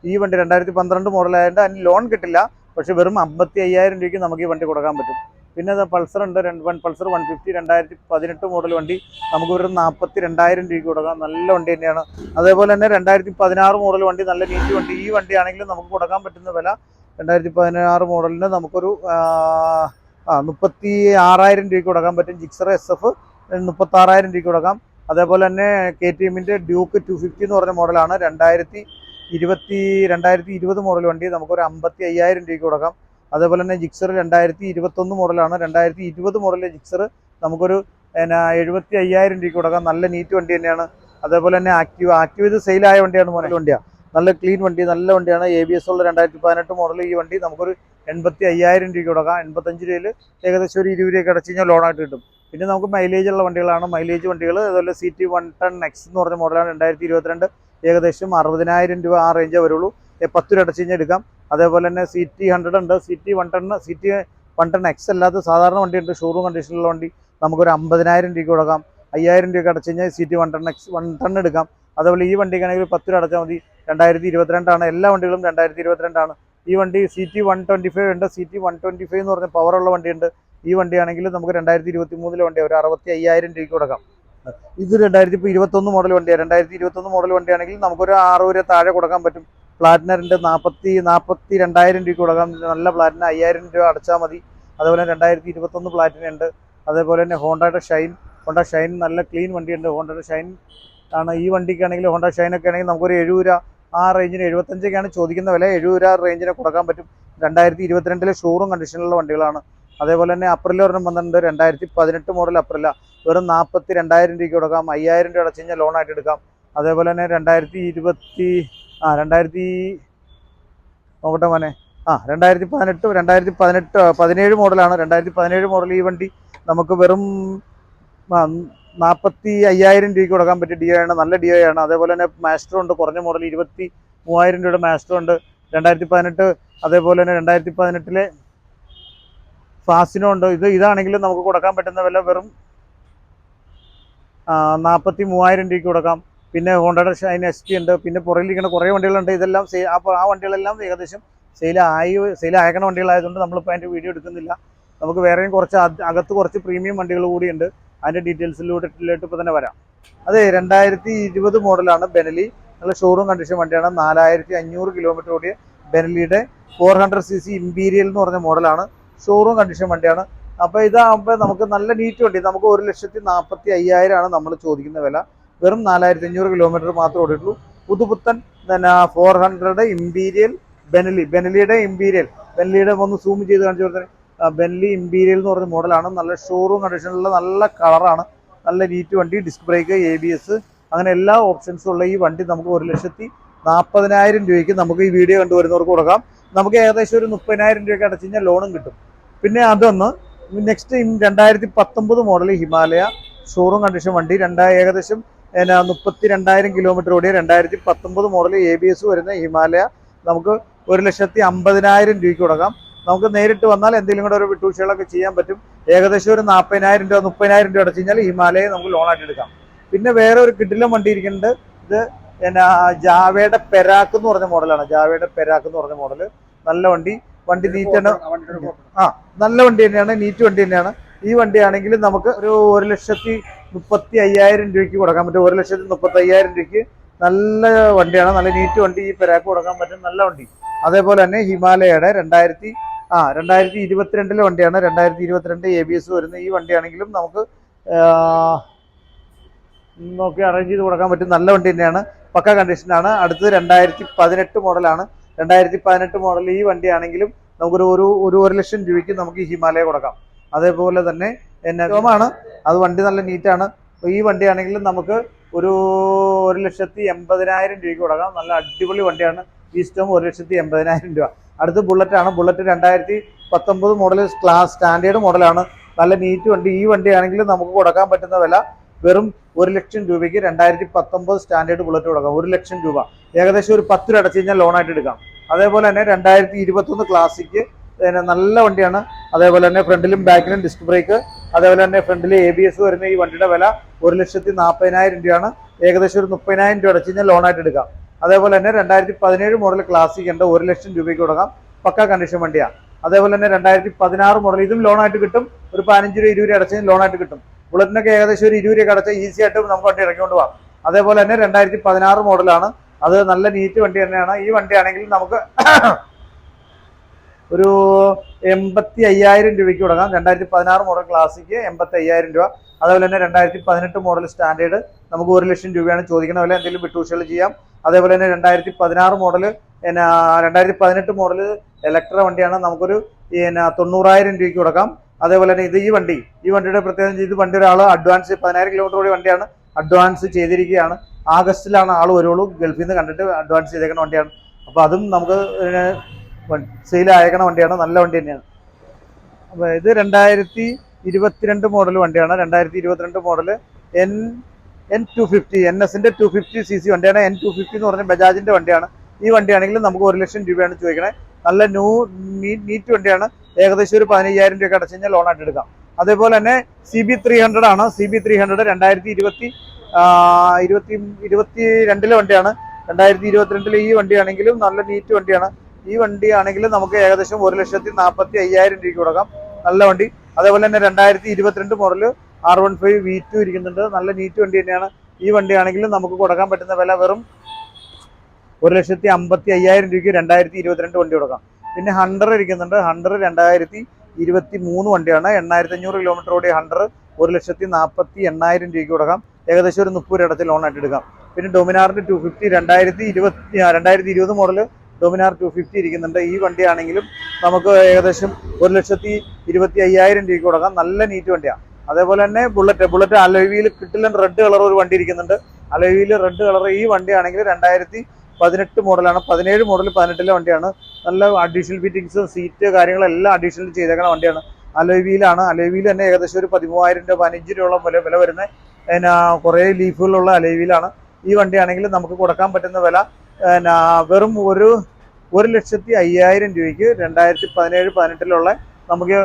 [SPEAKER 2] ഈ വണ്ടി രണ്ടായിരത്തി പന്ത്രണ്ട് മോഡലായതുകൊണ്ട് അതിന് ലോൺ കിട്ടില്ല. പക്ഷെ വെറും അമ്പത്തി അയ്യായിരം രൂപയ്ക്ക് നമുക്ക് ഈ വണ്ടി കൊടുക്കാൻ പറ്റും. പിന്നെ പൾസർ ഉണ്ട് വൺ പൾസർ വൺ ഫിഫ്റ്റി രണ്ടായിരത്തി പതിനെട്ട് മോഡൽ വണ്ടി. നമുക്ക് ഒരു നാൽപ്പത്തി രണ്ടായിരം രൂപയ്ക്ക് കൊടുക്കാം. നല്ല വണ്ടി തന്നെയാണ്. അതേപോലെ തന്നെ രണ്ടായിരത്തി പതിനാറ് മോഡൽ വണ്ടി നല്ല നീറ്റ് വണ്ടി. ഈ വണ്ടി ആണെങ്കിലും നമുക്ക് കൊടുക്കാൻ പറ്റുന്ന വില രണ്ടായിരത്തി പതിനാറ് മോഡലിന് നമുക്കൊരു ആ, മുപ്പത്തി ആറായിരം രൂപയ്ക്ക് കൊടുക്കാൻ പറ്റും. ജിക്സർ എസ് എഫ് മുപ്പത്തി ആറായിരം രൂപയ്ക്ക് കൊടുക്കാം. അതേപോലെ തന്നെ കെ ടി എമ്മിന്റെ ഡ്യൂക്ക് ടു ഫിഫ്റ്റി എന്ന് പറഞ്ഞ മോഡലാണ് രണ്ടായിരത്തി ഇരുപത്തി രണ്ടായിരത്തി ഇരുപത് മോഡൽ വണ്ടി നമുക്കൊരു അമ്പത്തി അയ്യായിരം രൂപയ്ക്ക് കൊടുക്കാം. അതേപോലെ തന്നെ ജിക്സർ രണ്ടായിരത്തി ഇരുപത്തൊന്ന് മോഡലാണ്. രണ്ടായിരത്തി ഇരുപത് മോഡലിലെ ജിക്സർ നമുക്കൊരു പിന്നെ എഴുപത്തി അയ്യായിരം രൂപയ്ക്ക് കൊടുക്കാം. നല്ല നീറ്റ് വണ്ടി തന്നെയാണ്. അതേപോലെ തന്നെ ആക്റ്റീവ് ആക്റ്റീവ് ഇത് സെയിലായ വണ്ടിയാണ് മോഡൽ വണ്ടിയാണ് നല്ല ക്ലീൻ വണ്ടി നല്ല വണ്ടിയാണ്. എ ബി എസ് ഉള്ള രണ്ടായിരത്തി പതിനെട്ട് മോഡൽ ഈ വണ്ടി നമുക്കൊരു എൺപത്തി അയ്യായിരം രൂപയ്ക്ക് കൊടുക്കാം. എൺപത്തഞ്ച് രൂപയിൽ ഏകദേശം ഒരു ഇരുപത് രൂപയ്ക്ക് അടച്ചു കഴിഞ്ഞാൽ ലോണായിട്ട് കിട്ടും. പിന്നെ നമുക്ക് മൈലേജ് ഉള്ള വണ്ടികളാണ്. മൈലേജ് വണ്ടികൾ അതുപോലെ C T one ten X എന്ന് പറഞ്ഞ മോഡലാണ് രണ്ടായിരത്തി ഇരുപത്തിരണ്ട് ഏകദേശം അറുപതിനായിരം രൂപ ആ റേഞ്ചേ വരുള്ളൂ. പത്ത് രൂപ അടച്ചു കഴിഞ്ഞാൽ എടുക്കാം. അതേപോലെ തന്നെ സി ടി ഹൺഡ്രഡ് ഉണ്ട്. C T one ten C T one ten X അല്ലാത്ത സാധാരണ വണ്ടിയുണ്ട്. ഷോറൂം കണ്ടീഷനിലുള്ള വണ്ടി. നമുക്കൊരു അമ്പതിനായിരം രൂപയ്ക്ക് കൊടുക്കാം. അയ്യായിരം രൂപയ്ക്ക് അടച്ചു കഴിഞ്ഞാൽ C T one ten X one ten എടുക്കാം. അതേപോലെ ഈ വണ്ടിക്കാണെങ്കിൽ പത്ത് രൂപ അടച്ചാൽ മതി. രണ്ടായിരത്തി ഇരുപത്തിരണ്ടാണ് എല്ലാ വണ്ടികളും രണ്ടായിരത്തി ഇരുപത്തിരണ്ടാണ് ഈ വണ്ടി C T one twenty five ഉണ്ട്. C T one twenty five എന്ന് പറഞ്ഞ പവറുള്ള വണ്ടിയുണ്ട്. ഈ വണ്ടിയാണെങ്കിൽ നമുക്ക് രണ്ടായിരത്തി ഇരുപത്തി മൂന്നിലെ വണ്ടി ഒരു അറുപത്തി അയ്യായിരം രൂപയ്ക്ക് കൊടുക്കാം. ഇത് രണ്ടായിരത്തി ഇപ്പോൾ ഇരുപത്തൊന്ന് മോഡൽ വണ്ടിയാണ് രണ്ടായിരത്തി ഇരുപത്തൊന്ന് മോഡൽ വണ്ടിയാണെങ്കിൽ നമുക്കൊരു ആറ് രൂപ താഴെ കൊടുക്കാൻ പറ്റും. പ്ലാറ്റിനറിന്റെ നാൽപ്പത്തി നാൽപ്പത്തി രണ്ടായിരം രൂപ കൊടുക്കാം. നല്ല പ്ലാറ്റിന അയ്യായിരം രൂപ അടച്ചാൽ മതി. അതേപോലെ രണ്ടായിരത്തി ഇരുപത്തൊന്ന് പ്ലാറ്റിന ഉണ്ട് അതേപോലെ തന്നെ ഹോണ്ടയുടെ ഷൈൻ. ഹോണ്ട ഷൈൻ നല്ല ക്ലീൻ വണ്ടിയുണ്ട്. ഹോണ്ടയുടെ ഷൈൻ ആണ്. ഈ വണ്ടിക്കാണെങ്കിൽ ഹോണ്ട ഷൈനൊക്കെ ആണെങ്കിൽ നമുക്കൊരു എഴുപത് രൂപ ആ റേഞ്ചിന് എഴുപത്തഞ്ചൊക്കെയാണ് ചോദിക്കുന്ന വില. എഴുപത് രൂപ റേഞ്ചിന് കൊടുക്കാൻ പറ്റും. രണ്ടായിരത്തി ഇരുപത്തിരണ്ടിലെ ഷോറൂം കണ്ടീഷനിലുള്ള വണ്ടികളാണ്. അതേപോലെ തന്നെ അപ്രിൽ ഒരെണ്ണം വന്നിട്ടുണ്ട്. രണ്ടായിരത്തി പതിനെട്ട് മോഡൽ അപ്രില. വെറും നാൽപ്പത്തി രണ്ടായിരം രൂപയ്ക്ക് കൊടുക്കാം. അയ്യായിരം രൂപ അടച്ചു കഴിഞ്ഞാൽ ലോണായിട്ട് എടുക്കാം. അതേപോലെ തന്നെ രണ്ടായിരത്തി ഇരുപത്തി ആ രണ്ടായിരത്തി നോക്കട്ടെ മോനെ. ആ രണ്ടായിരത്തി പതിനെട്ട് രണ്ടായിരത്തി പതിനെട്ട് പതിനേഴ് മോഡലാണ്. രണ്ടായിരത്തി പതിനേഴ് മോഡൽ ഈ വണ്ടി നമുക്ക് വെറും നാൽപ്പത്തി അയ്യായിരം രൂപയ്ക്ക് കൊടുക്കാൻ പറ്റിയ ഡി ആണ്. നല്ല ഡി ആണ്. അതേപോലെ തന്നെ മാസ്റ്റർ ഉണ്ട്. കുറഞ്ഞ മോഡൽ ഇരുപത്തി മൂവായിരം രൂപയുടെ മാസ്റ്റർ ഉണ്ട്. രണ്ടായിരത്തി പതിനെട്ട് അതേപോലെ തന്നെ രണ്ടായിരത്തി പതിനെട്ടിലെ ഫാസിനോ ഉണ്ട്. ഇത് ഇതാണെങ്കിലും നമുക്ക് കൊടുക്കാൻ പറ്റുന്ന വില വെറും നാൽപ്പത്തി മൂവായിരം രൂപയ്ക്ക് കൊടുക്കാം. പിന്നെ ഹോണ്ടയുടെ ഷൈൻ എസ് പി ഉണ്ട്. പിന്നെ പുറകിലിരിക്കുന്ന കുറേ വണ്ടികളുണ്ട്. ഇതെല്ലാം സെയിൽ അപ്പോൾ ആ വണ്ടികളെല്ലാം ഏകദേശം സെയിലായി സെയിലായക്കണ വണ്ടികളായതുകൊണ്ട് നമ്മളിപ്പോൾ അതിന്റെ വീഡിയോ എടുക്കുന്നില്ല. നമുക്ക് വേറെയും കുറച്ച് അകത്ത് കുറച്ച് പ്രീമിയം വണ്ടികൾ കൂടിയുണ്ട് അതിന്റെ ഡീറ്റെയിൽസിലൂടെ ഇപ്പോൾ തന്നെ വരാം. അതെ രണ്ടായിരത്തി ഇരുപത് മോഡലാണ് ബെനലി നല്ല ഷോറൂം കണ്ടീഷൻ വണ്ടിയാണ്. നാലായിരത്തി അഞ്ഞൂറ് കിലോമീറ്റർ ഓടിയ ബെനലിയുടെ four hundred C C imperial എന്ന് പറഞ്ഞ മോഡലാണ്. ഷോറൂം കണ്ടീഷൻ വണ്ടിയാണ്. അപ്പോൾ ഇതാകുമ്പോൾ നമുക്ക് നല്ല നീറ്റ് വണ്ടി. നമുക്ക് ഒരു ലക്ഷത്തി നാൽപ്പത്തി അയ്യായിരമാണ് നമ്മൾ ചോദിക്കുന്ന വില. വെറും നാലായിരത്തി അഞ്ഞൂറ് കിലോമീറ്റർ മാത്രമേ ഓടിയിട്ടുള്ളൂ. പുതുപുത്തൻ പിന്നെ ഫോർ ഹൺഡ്രഡ് ഇമ്പീരിയൽ ബെനലി ബെനലിയുടെ ഇമ്പീരിയൽ ബെനലിയുടെ ഒന്ന് സൂം ചെയ്ത് കാണിച്ചു കൊടുത്തേ. ബെനലി ഇമ്പീരിയൽ എന്ന് പറഞ്ഞ മോഡലാണ് നല്ല ഷോറൂം കണ്ടീഷനിലുള്ള നല്ല കളറാണ് നല്ല നീറ്റ് വണ്ടി disc brake A B S അങ്ങനെ എല്ലാ ഓപ്ഷൻസും ഉള്ള ഈ വണ്ടി നമുക്ക് ഒരു ലക്ഷത്തി നാൽപ്പതിനായിരം രൂപയ്ക്ക് നമുക്ക് ഈ വീഡിയോ കണ്ടുവരുന്നവർക്ക് കൊടുക്കാം. നമുക്ക് ഏകദേശം ഒരു മുപ്പതിനായിരം രൂപയ്ക്ക് അടച്ചു കഴിഞ്ഞാൽ ലോണും കിട്ടും. പിന്നെ അതൊന്ന് നെക്സ്റ്റ് രണ്ടായിരത്തി പത്തൊമ്പത് മോഡൽ ഹിമാലയ ഷോറൂം കണ്ടീഷൻ വണ്ടി. രണ്ടാ ഏകദേശം എന്നാ മുപ്പത്തി രണ്ടായിരം കിലോമീറ്റർ ഓടിയ രണ്ടായിരത്തി പത്തൊമ്പത് മോഡൽ എ ബി എസ് വരുന്ന ഹിമാലയ. നമുക്ക് ഒരു ലക്ഷത്തി അമ്പതിനായിരം രൂപയ്ക്ക് കൊടുക്കാം. നമുക്ക് നേരിട്ട് വന്നാൽ എന്തെങ്കിലും കൂടെ ഒരു വിട്ടുവീഴ്ചകളൊക്കെ ചെയ്യാൻ പറ്റും. ഏകദേശം ഒരു നാൽപ്പതിനായിരം രൂപ മുപ്പതിനായിരം രൂപ അടച്ചു കഴിഞ്ഞാൽ ഹിമാലയ നമുക്ക് ലോണായിട്ട് എടുക്കാം. പിന്നെ വേറെ ഒരു കിഡിലും വണ്ടി ഇരിക്കുന്നുണ്ട്. ഇത് എന്നാ ജാവയുടെ പെരാക്ക് എന്ന് പറഞ്ഞ മോഡലാണ് ജാവയുടെ പെരാക്ക് എന്ന് പറഞ്ഞ മോഡൽ നല്ല വണ്ടി. വണ്ടി നീറ്റാണ്. ആ നല്ല വണ്ടി തന്നെയാണ്. നീറ്റ് വണ്ടി തന്നെയാണ്. ഈ വണ്ടിയാണെങ്കിൽ നമുക്ക് ഒരു ഒരു ലക്ഷത്തി മുപ്പത്തി അയ്യായിരം രൂപയ്ക്ക് കൊടുക്കാൻ പറ്റും. ഒരു ലക്ഷത്തി മുപ്പത്തി അയ്യായിരം രൂപയ്ക്ക് നല്ല വണ്ടിയാണ്. നല്ല നീറ്റ് വണ്ടി ഈ പെരാക്ക് കൊടുക്കാൻ പറ്റും. നല്ല വണ്ടി. അതേപോലെ തന്നെ ഹിമാലയയുടെ രണ്ടായിരത്തി ആ രണ്ടായിരത്തി ഇരുപത്തിരണ്ടിലെ വണ്ടിയാണ്. രണ്ടായിരത്തി ഇരുപത്തിരണ്ട് എ ബി എസ് വരുന്ന ഈ വണ്ടിയാണെങ്കിലും നമുക്ക് നോക്കി അറേഞ്ച് ചെയ്ത് കൊടുക്കാൻ പറ്റും. നല്ല വണ്ടി തന്നെയാണ്. പക്ക കണ്ടീഷനാണ് അടുത്തത് രണ്ടായിരത്തി പതിനെട്ട് മോഡലാണ്. രണ്ടായിരത്തി പതിനെട്ട് മോഡൽ ഈ വണ്ടിയാണെങ്കിലും നമുക്കൊരു ഒരു ഒരു ലക്ഷം രൂപയ്ക്ക് നമുക്ക് ഹിമാലയ കൊടുക്കാം. അതേപോലെ തന്നെ എന്നെ ആണ് അത് വണ്ടി നല്ല നീറ്റാണ് ഈ വണ്ടിയാണെങ്കിലും നമുക്ക് ഒരു ഒരു ലക്ഷത്തി എൺപതിനായിരം രൂപയ്ക്ക് കൊടുക്കാം. നല്ല അടിപൊളി വണ്ടിയാണ്. ഈ സ്റ്റോം ഒരു ലക്ഷത്തി എൺപതിനായിരം രൂപ. അടുത്ത് ബുള്ളറ്റ് ആണ്. ബുള്ളറ്റ് രണ്ടായിരത്തി പത്തൊമ്പത് മോഡൽ ക്ലാസ് സ്റ്റാൻഡേർഡ് മോഡലാണ് നല്ല നീറ്റ് വണ്ടി. ഈ വണ്ടിയാണെങ്കിൽ നമുക്ക് കൊടുക്കാൻ പറ്റുന്ന വില വെറും ഒരു ലക്ഷം രൂപയ്ക്ക് രണ്ടായിരത്തി പത്തൊമ്പത് സ്റ്റാൻഡേർഡ് ബുള്ളറ്റ് കൊടുക്കാം. ഒരു ലക്ഷം രൂപ. ഏകദേശം ഒരു പത്ത് രൂപ അടച്ചു കഴിഞ്ഞാൽ ലോണായിട്ട് എടുക്കാം. അതേപോലെ തന്നെ രണ്ടായിരത്തി ഇരുപത്തൊന്ന് ക്ലാസിക്ക് നല്ല വണ്ടിയാണ്. അതേപോലെ തന്നെ ഫ്രണ്ടിലും ബാക്കിലും ഡിസ്ക് ബ്രേക്ക് അതേപോലെ തന്നെ ഫ്രണ്ടിൽ എ ബി എസ് വരുന്ന ഈ വണ്ടിയുടെ വില ഒരു ലക്ഷത്തി നാൽപ്പതിനായിരം രൂപയാണ്. ഏകദേശം ഒരു മുപ്പതിനായിരം രൂപ അടച്ചു കഴിഞ്ഞാൽ ലോണായിട്ട് എടുക്കാം. അതേപോലെ തന്നെ രണ്ടായിരത്തി പതിനേഴ് മോഡൽ ക്ലാസിക് ഉണ്ട്. ഒരു ലക്ഷം രൂപയ്ക്ക് കൊടുക്കാം. പക്ക കണ്ടീഷൻ വണ്ടിയാണ് അതേപോലെ തന്നെ രണ്ടായിരത്തി പതിനാറ് മോഡൽ ഇതും ലോണായിട്ട് കിട്ടും. ഒരു പതിനഞ്ച് രൂപ ഇരുപത് രൂപ അടച്ചാൽ ലോണായിട്ട് കിട്ടും. ബുള്ളറ്റിനൊക്കെ ഏകദേശം ഒരു ഇരുപത് രൂപ അടച്ചാൽ ഈസി ആയിട്ട് നമുക്ക് വണ്ടി ഇറക്കിക്കൊണ്ട് പോകാം അതേപോലെ തന്നെ രണ്ടായിരത്തി പതിനാറ് മോഡലാണ് അത് നല്ല നീറ്റ് വണ്ടി തന്നെയാണ്. ഈ വണ്ടി ആണെങ്കിൽ നമുക്ക് ഒരു എൺപത്തി അയ്യായിരം രൂപയ്ക്ക് തുടങ്ങാം. രണ്ടായിരത്തി പതിനാറ് മോഡൽ ക്ലാസിക്ക് എൺപത്തി അയ്യായിരം രൂപ. അതേപോലെ തന്നെ രണ്ടായിരത്തി പതിനെട്ട് മോഡൽ സ്റ്റാൻഡേർഡ് നമുക്ക് ഒരു ലക്ഷം രൂപയാണ് ചോദിക്കുന്ന അതുപോലെ എന്തെങ്കിലും വിട്ടുവീഴ്ചകൾ ചെയ്യാം. അതേപോലെ തന്നെ രണ്ടായിരത്തി പതിനാറ് മോഡൽ പിന്നെ രണ്ടായിരത്തി പതിനെട്ട് മോഡൽ ഇലക്ട്ര വണ്ടിയാണ് നമുക്കൊരു പിന്നെ തൊണ്ണൂറായിരം രൂപയ്ക്ക് കൊടുക്കാം അതേപോലെ തന്നെ ഇത് ഈ വണ്ടി ഈ വണ്ടിയുടെ പ്രത്യേകം ഇത് വണ്ടി ഒരാൾ അഡ്വാൻസ് പതിനായിരം കിലോമീറ്റർ കൂടി വണ്ടിയാണ്. അഡ്വാൻസ് ചെയ്തിരിക്കുകയാണ്. ആഗസ്റ്റിലാണ് ആൾ വരുള്ളൂ. ഗൾഫിൽ നിന്ന് കണ്ടിട്ട് അഡ്വാൻസ് ചെയ്തേക്കുന്ന വണ്ടിയാണ്. അപ്പോൾ അതും നമുക്ക് സെയിൽ അയക്കണ വണ്ടിയാണ് നല്ല വണ്ടി തന്നെയാണ്. അപ്പോൾ ഇത് രണ്ടായിരത്തി ഇരുപത്തിരണ്ട് മോഡൽ വണ്ടിയാണ്. രണ്ടായിരത്തി ഇരുപത്തിരണ്ട് model N N two fifty N എസിന്റെ ടു ഫിഫ്റ്റി സി സി വണ്ടിയാണ്. എൻ ടു ഫിഫ്റ്റി എന്ന് പറഞ്ഞ ബജാജിന്റെ വണ്ടിയാണ്. ഈ വണ്ടിയാണെങ്കിൽ നമുക്ക് ഒരു ലക്ഷം രൂപയാണ് ചോദിക്കണേ. നല്ല ന്യൂ നീറ്റ് വണ്ടിയാണ്. ഏകദേശം ഒരു പതിനയ്യായിരം രൂപയൊക്കെ അടച്ചു കഴിഞ്ഞാൽ ലോണായിട്ട് എടുക്കാം. അതേപോലെ തന്നെ സി ബി ത്രീ ഹൺഡ്രഡ് ആണ്. സി ബി ത്രീ ഹൺഡ്രഡ് രണ്ടായിരത്തി ഇരുപത്തി ഇരുപത്തി ഇരുപത്തി രണ്ടിലെ വണ്ടിയാണ്. രണ്ടായിരത്തി ഇരുപത്തിരണ്ടിലെ ഈ വണ്ടിയാണെങ്കിലും നല്ല നീറ്റ് വണ്ടിയാണ്. ഈ വണ്ടി ആണെങ്കിൽ നമുക്ക് ഏകദേശം ഒരു ലക്ഷത്തി നാൽപ്പത്തി അയ്യായിരം രൂപയ്ക്ക് കൊടുക്കാം. നല്ല വണ്ടി. അതേപോലെ തന്നെ രണ്ടായിരത്തി ഇരുപത്തിരണ്ട് model R one five V two ഇരിക്കുന്നുണ്ട്. നല്ല നീറ്റ് വണ്ടി തന്നെയാണ്. ഈ വണ്ടി ആണെങ്കിലും നമുക്ക് കൊടുക്കാൻ പറ്റുന്ന വില വെറും ഒരു ലക്ഷത്തി അമ്പത്തി അയ്യായിരം രൂപയ്ക്ക് രണ്ടായിരത്തി ഇരുപത്തിരണ്ട് വണ്ടി കൊടുക്കാം. പിന്നെ ഹണ്ടർ ഇരിക്കുന്നുണ്ട്. ഹണ്ടർ രണ്ടായിരത്തി ഇരുപത്തി മൂന്ന് വണ്ടിയാണ്. എണ്ണായിരത്തി അഞ്ഞൂറ് കിലോമീറ്റർ ഓടി ഹണ്ടർ ഒരു ലക്ഷത്തി നാൽപ്പത്തി എണ്ണായിരം രൂപയ്ക്ക് കൊടുക്കാം. ഏകദേശം ഒരു മുപ്പത് രൂപ ലോൺ ലോണായിട്ട് എടുക്കാം. പിന്നെ ഡൊമിനാറിന്റെ ടു ഫിഫ്റ്റി രണ്ടായിരത്തി ഇരുപത്തി രണ്ടായിരത്തി ഇരുപത് മോഡൽ ഡൊമിനാർ ടു ഫിഫ്റ്റി ഇരിക്കുന്നുണ്ട്. ഈ വണ്ടിയാണെങ്കിലും നമുക്ക് ഏകദേശം ഒരു ലക്ഷത്തി ഇരുപത്തി അയ്യായിരം രൂപയ്ക്ക് കൊടുക്കാം. നല്ല നീറ്റ് വണ്ടിയാണ് അതേപോലെ തന്നെ ബുള്ളറ്റ് ബുള്ളറ്റ് അലവിയിൽ കിട്ടില്ല റെഡ് കളർ ഒരു വണ്ടി ഇരിക്കുന്നുണ്ട്. അലവിയിൽ റെഡ് കളർ ഈ വണ്ടിയാണെങ്കിൽ രണ്ടായിരത്തി പതിനെട്ട് മോഡലാണ് പതിനേഴ് മോഡൽ പതിനെട്ടിലെ വണ്ടിയാണ്. നല്ല അഡീഷണൽ ഫിറ്റിങ്സും സീറ്റ് കാര്യങ്ങളെല്ലാം അഡീഷണൽ ചെയ്തേക്കുന്ന വണ്ടിയാണ്. അലോവിയിലാണ് അലോവിയിൽ തന്നെ ഏകദേശം ഒരു പതിമൂവായിരം രൂപ പതിനഞ്ച് രൂപയോളം വില വില വരുന്ന പിന്നെ കുറേ ലീഫുകളുള്ള അലോവിയിലാണ് ഈ വണ്ടിയാണെങ്കിൽ നമുക്ക് കൊടുക്കാൻ പറ്റുന്ന വില വെറും ഒരു ഒരു ലക്ഷത്തി അയ്യായിരം രൂപയ്ക്ക് രണ്ടായിരത്തി പതിനേഴ് പതിനെട്ടിലുള്ള നമുക്ക്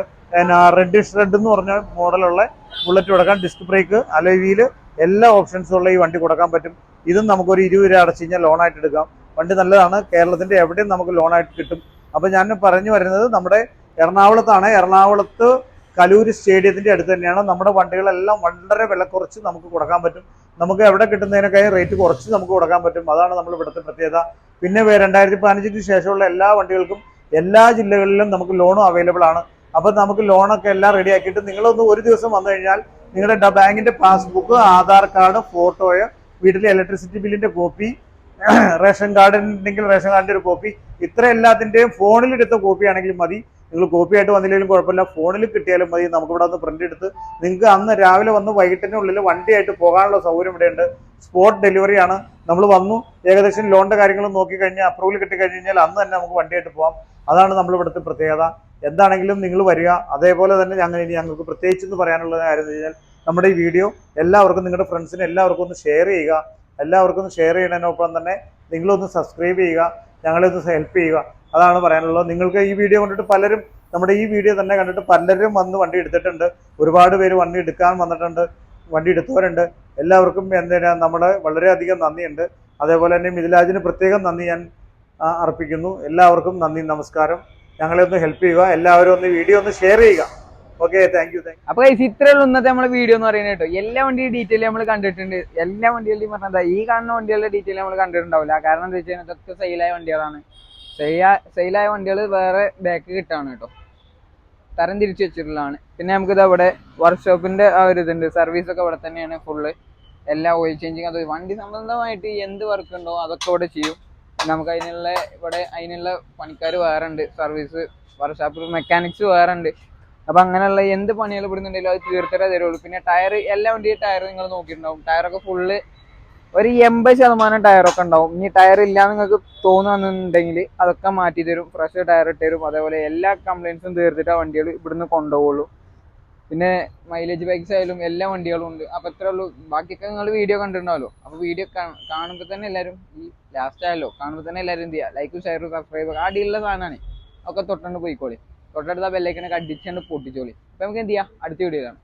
[SPEAKER 2] റെഡിഷ് റെഡ് എന്ന് പറഞ്ഞ മോഡലുള്ള ബുള്ളറ്റ് കൊടുക്കാം. ഡിസ്ക് ബ്രേക്ക് അലോവിയിൽ എല്ലാ ഓപ്ഷൻസും ഉള്ള ഈ വണ്ടി കൊടുക്കാൻ പറ്റും. ഇതും നമുക്കൊരു ഇരുപത് രൂപ അടച്ചു കഴിഞ്ഞാൽ ലോണായിട്ട് എടുക്കാം. വണ്ടി നല്ലതാണ്. കേരളത്തിന്റെ എവിടെയും നമുക്ക് ലോണായിട്ട് കിട്ടും. അപ്പോൾ ഞാൻ പറഞ്ഞു വരുന്നത് നമ്മുടെ എറണാകുളത്താണ്. എറണാകുളത്ത് കലൂര് സ്റ്റേഡിയത്തിന്റെ അടുത്ത് തന്നെയാണ്. നമ്മുടെ വണ്ടികളെല്ലാം വളരെ വില കുറച്ച് നമുക്ക് കൊടുക്കാൻ പറ്റും. നമുക്ക് എവിടെ കിട്ടുന്നതിനൊക്കെ റേറ്റ് കുറച്ച് നമുക്ക് കൊടുക്കാൻ പറ്റും. അതാണ് നമ്മൾ ഇവിടുത്തെ പ്രത്യേകത. പിന്നെ രണ്ടായിരത്തി പതിനഞ്ചിന് ശേഷമുള്ള എല്ലാ വണ്ടികൾക്കും എല്ലാ ജില്ലകളിലും നമുക്ക് ലോണും അവൈലബിൾ ആണ്. അപ്പൊ നമുക്ക് ലോണൊക്കെ എല്ലാം റെഡി ആക്കിയിട്ട് നിങ്ങളൊന്ന് ഒരു ദിവസം വന്നു കഴിഞ്ഞാൽ നിങ്ങളുടെ ബാങ്കിന്റെ പാസ്ബുക്ക് ആധാർ കാർഡ് ഫോട്ടോയോ വീട്ടിലെ ഇലക്ട്രിസിറ്റി ബില്ലിന്റെ കോപ്പി റേഷൻ കാർഡ് ഉണ്ടെങ്കിൽ റേഷൻ കാർഡിന്റെ ഒരു കോപ്പി ഇത്ര എല്ലാത്തിന്റെയും ഫോണിലെടുത്ത കോപ്പി ആണെങ്കിലും മതി. നിങ്ങൾ കോപ്പി ആയിട്ട് വന്നില്ലെങ്കിലും കുഴപ്പമില്ല. ഫോണിൽ കിട്ടിയാലും മതി. നമുക്ക് ഇവിടെ ഒന്ന് പ്രിന്റ് എടുത്ത് നിങ്ങൾക്ക് അന്ന് രാവിലെ വന്ന് വൈകിട്ടിനുള്ളിൽ വണ്ടിയായിട്ട് പോകാനുള്ള സൗകര്യം ഇവിടെയുണ്ട്. സ്പോട്ട് ഡെലിവറി ആണ്. നമ്മൾ വന്നു. ഏകദേശം ലോണിന്റെ കാര്യങ്ങൾ നോക്കി കഴിഞ്ഞാൽ അപ്രൂവൽ കിട്ടി കഴിഞ്ഞ് കഴിഞ്ഞാൽ അന്ന് തന്നെ നമുക്ക് വണ്ടിയായിട്ട് പോകാം അതാണ് നമ്മൾ ഇവിടുത്തെ പ്രത്യേകത. എന്താണെങ്കിലും നിങ്ങൾ വരിക. അതേപോലെ തന്നെ ഞങ്ങൾ ഇനി ഞങ്ങൾക്ക് പ്രത്യേകിച്ച് എന്ന് പറയാനുള്ള കാര്യം കഴിഞ്ഞാൽ നമ്മുടെ ഈ വീഡിയോ എല്ലാവർക്കും നിങ്ങളുടെ ഫ്രണ്ട്സിന് എല്ലാവർക്കും ഒന്ന് ഷെയർ ചെയ്യുക. എല്ലാവർക്കും ഒന്ന് ഷെയർ ചെയ്യുന്നതിനൊപ്പം തന്നെ നിങ്ങളൊന്ന് സബ്സ്ക്രൈബ് ചെയ്യുക. ഞങ്ങളെ ഒന്ന് ഹെൽപ്പ് ചെയ്യുക. അതാണ് പറയാനുള്ളത്. നിങ്ങൾക്ക് ഈ വീഡിയോ കണ്ടിട്ട് പലരും നമ്മുടെ ഈ വീഡിയോ തന്നെ കണ്ടിട്ട് പലരും വന്ന് വണ്ടി എടുത്തിട്ടുണ്ട്. ഒരുപാട് പേര് വണ്ടി എടുക്കാൻ വന്നിട്ടുണ്ട് വണ്ടി എടുത്തവരുണ്ട്. എല്ലാവർക്കും എന്തിനാ നമ്മുടെ വളരെയധികം നന്ദിയുണ്ട്. അതേപോലെ തന്നെ മിഥിലാജിന് പ്രത്യേകം നന്ദി ഞാൻ അർപ്പിക്കുന്നു. എല്ലാവർക്കും നന്ദി നമസ്കാരം. ഞങ്ങളെ ഒന്ന് ഹെൽപ്പ് ചെയ്യുക എല്ലാവരും ഒന്ന് വീഡിയോ ഒന്ന് ഷെയർ ചെയ്യുക. ഓക്കെ താങ്ക് യു താങ്ക്
[SPEAKER 1] അപ്പൊ ഇത്രയുള്ള ഇന്നത്തെ നമ്മളെ വീഡിയോ എന്ന് പറയുന്നത് കേട്ടോ. എല്ലാ വണ്ടിയും ഡീറ്റെയിൽ നമ്മൾ കണ്ടിട്ടുണ്ട്. എല്ലാ വണ്ടികളുടെയും പറഞ്ഞാൽ ഈ കാണുന്ന വണ്ടികളുടെ ഡീറ്റെയിൽ നമ്മൾ കണ്ടിട്ടുണ്ടാവില്ല. കാരണം എന്താ വെച്ചാൽ ഇതൊക്കെ സെയിലായ വണ്ടികളാണ്. സെയിലായ വണ്ടികൾ വേറെ ബാക്ക് കിട്ടാണ് കേട്ടോ. തരം തിരിച്ചു വെച്ചിട്ടുള്ളതാണ്. പിന്നെ നമുക്കിത് അവിടെ വർക്ക്ഷോപ്പിന്റെ ആ ഒരു ഇതുണ്ട്. സർവീസ് ഒക്കെ ഇവിടെ തന്നെയാണ് ഫുള്ള് എല്ലാ ഓയിൽ ചേഞ്ചിങ് അത്. വണ്ടി സംബന്ധമായിട്ട് എന്ത് വർക്ക് ഉണ്ടോ അതൊക്കെ ഇവിടെ ചെയ്യും. നമുക്ക് അതിനുള്ള ഇവിടെ അതിനുള്ള പണിക്കാർ വേറെ ഉണ്ട്. സർവീസ് വർക്ക്ഷോപ്പിൽ മെക്കാനിക്സ് വേറെ ഉണ്ട്. അപ്പൊ അങ്ങനെയുള്ള എന്ത് പണികൾ ഇവിടുന്നുണ്ടെങ്കിലും അത് തീർത്തരേ തരുള്ളൂ. പിന്നെ ടയർ എല്ലാ വണ്ടിയും ടയർ നിങ്ങൾ നോക്കിയിട്ടുണ്ടാവും. ടയറൊക്കെ ഫുള്ള് ഒരു എൺപത് ശതമാനം ടയറൊക്കെ ഉണ്ടാവും. ഇനി ടയർ ഇല്ല നിങ്ങൾക്ക് തോന്നുന്നുണ്ടെങ്കിൽ അതൊക്കെ മാറ്റി തരും. ഫ്രഷ് ടയർ ഇട്ട് തരും. അതേപോലെ എല്ലാ കംപ്ലൈൻസും തീർത്തിട്ട് ആ വണ്ടികൾ ഇവിടുന്ന് കൊണ്ടുപോകുള്ളൂ. പിന്നെ മൈലേജ് ബൈക്സ് ആയാലും എല്ലാ വണ്ടികളും ഉണ്ട്. അപ്പൊ ഇത്രേ ഉള്ളൂ. ബാക്കിയൊക്കെ നിങ്ങൾ വീഡിയോ കണ്ടിട്ടുണ്ടാവല്ലോ. അപ്പോൾ വീഡിയോ കാണുമ്പോൾ തന്നെ എല്ലാവരും ഈ ലാസ്റ്റ് ആയല്ലോ. കാണുമ്പോൾ തന്നെ എല്ലാവരും എന്ത് ചെയ്യുക? ലൈക്കും ഷെയറും സബ്സ്ക്രൈബ് ആ ഡീലുള്ള സാധനമാണ്. ഒക്കെ തൊട്ടുകൊണ്ട് പോയിക്കോളി. തൊട്ടടുത്ത ബെല്ലൈക്കനൊക്കെ അടിച്ചുകൊണ്ട് പൊട്ടിച്ചോളി. അപ്പൊ നമുക്ക് എന്ത് ചെയ്യാം? അടുത്ത വീഡിയോ കാണാം.